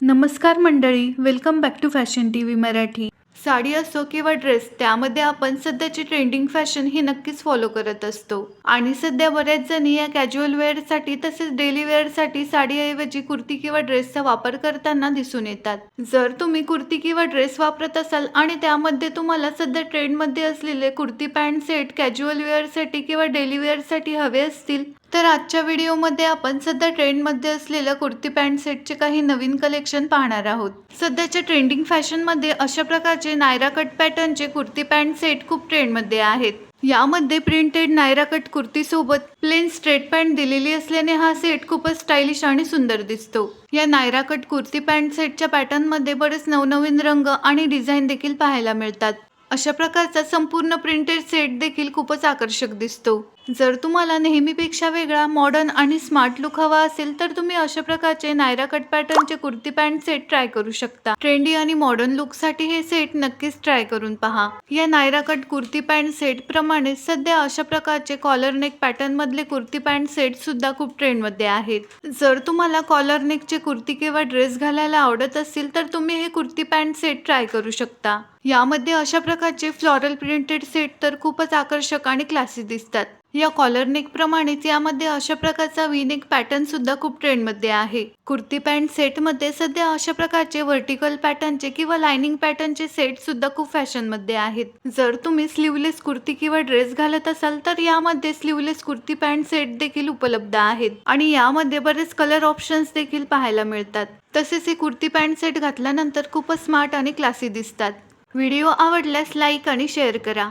नमस्कार मंडळी welcome back to fashion T V Marathi. Sari असो किंवा ड्रेस त्यामध्ये आपण सध्याची ट्रेंडिंग फॅशन ही नक्कीच फॉलो करत असतो. आणि सध्या बऱ्याच जणी या कॅज्युअल वेअरसाठी तसेच डेली वेअरसाठी साडीऐवजी कुर्ती किंवा ड्रेसचा वापर करताना दिसून येतात. जर तुम्ही कुर्ती किंवा ड्रेस वापरत असाल आणि त्यामध्ये तुम्हाला सध्या ट्रेंडमध्ये असलेले कुर्ती पॅन्ट सेट कॅज्युअल वेअरसाठी किंवा डेली वेअरसाठी हवे असतील तर आजच्या व्हिडिओमध्ये आपण सध्या ट्रेंडमध्ये असलेल्या कुर्ती पॅन्ट सेटचे काही नवीन कलेक्शन पाहणार आहोत. सध्याच्या ट्रेंडिंग फॅशनमध्ये अशा प्रकारचे नायरा कट पॅटर्नचे कुर्ती पॅन्ट सेट खूप ट्रेंडमध्ये आहेत. यामध्ये प्रिंटेड नायरा कट कुर्तीसोबत प्लेन स्ट्रेट पॅन्ट दिलेली असल्याने हा सेट खूपच स्टायलिश आणि सुंदर दिसतो. या नायरा कट कुर्ती पॅन्ट सेटच्या पॅटर्नमध्ये बरेच नवनवीन रंग आणि डिझाईन देखील पाहायला मिळतात. अशा प्रकारचा संपूर्ण प्रिंटेड सेट देखील खूपच आकर्षक दिसतो. जर तुम्हाला नेहमीपेक्षा वेगळा मॉडर्न आणि स्मार्ट लुक हवा असेल तर तुम्ही अशा प्रकारचे नायरा कट पॅटर्नचे कुर्ती पॅन्ट सेट ट्राय करू शकता. ट्रेंडी आणि मॉडर्न लुकसाठी हे सेट नक्कीच ट्राय करून पहा. या Naira cut kurti pant set प्रमाणे सध्या अशा प्रकारचे कॉलर नेक पॅटर्न मधले कुर्ती पॅन्ट सेट सुद्धा खूप ट्रेंडमध्ये आहेत. जर तुम्हाला कॉलर नेकचे कुर्ती किंवा ड्रेस घालायला आवडत असेल तर तुम्ही हे कुर्ती पॅन्ट सेट ट्राय करू शकता. यामध्ये अशा प्रकारचे फ्लॉरल प्रिंटेड सेट तर खूपच आकर्षक आणि क्लासी दिसतात. या कॉलर नेक प्रमाणेच यामध्ये अशा प्रकारचा विनेक पॅटर्न सुद्धा खूप ट्रेंडमध्ये आहे. कुर्ती पॅन्ट सेटमध्ये सध्या अशा प्रकारचे व्हर्टिकल पॅटर्नचे किंवा लाइनिंग पॅटर्नचे सेट सुद्धा खूप फॅशनमध्ये आहेत. जर तुम्ही स्लीवलेस कुर्ती किंवा ड्रेस घालत असाल तर यामध्ये स्लीवलेस कुर्ती पॅन्ट सेट देखील उपलब्ध आहेत. आणि यामध्ये बरेच कलर ऑप्शन्स देखील पाहायला मिळतात. तसेच हे कुर्ती पॅन्ट सेट घातल्यानंतर खूपच स्मार्ट आणि क्लासी दिसतात. व्हिडिओ आवडल्यास लाईक आणि शेअर करा.